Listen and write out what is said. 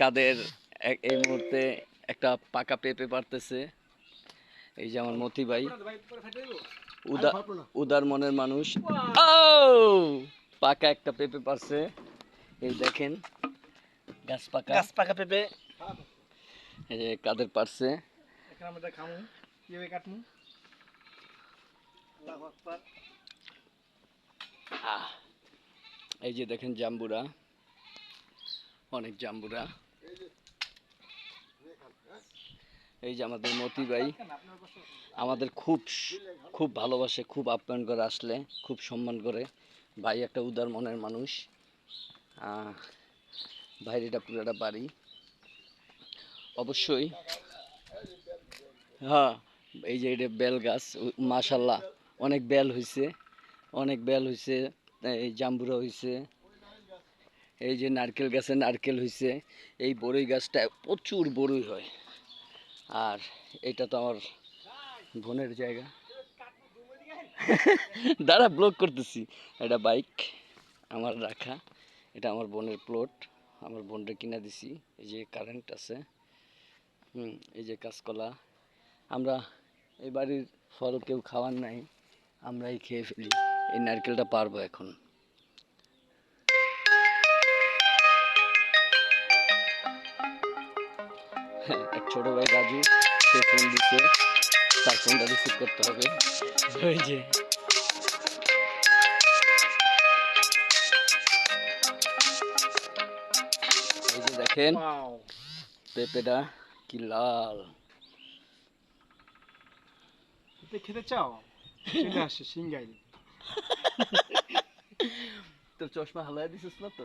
কাদের এই মুহূর্তে একটা পাকা পেঁপে পারতেছে। এই যে আমার মতি ভাই। উদার উদার মনের মানুষ। পাকা একটা পেঁপে পারছে। এই দেখেন গাছ পাকা। গাছ পাকা পেঁপে। এই যে কাদের পারছে। এই যে দেখেন জাম্বুরা। অনেক জাম্বুরা। এই যে আমাদের মতি ভাই, আমাদের খুব খুব ভালোবাসে, খুব আপ্যায়ন করে আসলে, খুব সম্মান করে। ভাই একটা উদার মনের মানুষ। ভাইয়ের এটা পুরোটা বাড়ি। অবশ্যই। হ্যাঁ এই যে এটা বেল গাছ মাশাল্লাহ, অনেক বেল হয়েছে অনেক বেল হয়েছে এই জাম্বুরা হয়েছে এই যে নারকেল গাছে নারকেল হয়েছে এই বড়ই গাছটা প্রচুর বড়ই হয়। আর এটা তো আমার বোনের জায়গা। দাঁড়া ব্লক করতেছি। এটা বাইক আমার রাখা। এটা আমার বোনের প্লট আমার বোনটা কিনা দিছি। এই যে কারেন্ট আছে। হুম, এই যে কাঁচকলা। আমরা এই বাড়ির ফল কেউ খাওয়ার নাই। আমরাই খেয়ে ফেলি। এই নারকেলটা পারব এখন। এক ছোট ভাই রাজু সে ফোন দিচ্ছে তার ফোনটা রিসিভ করতে হবে। ওই যে। এই যে দেখেন পেঁপেটা কি লাল। খেতে চাও? চলে আসে সিংগাই তোর চশমা হালাই দিছিস না তো?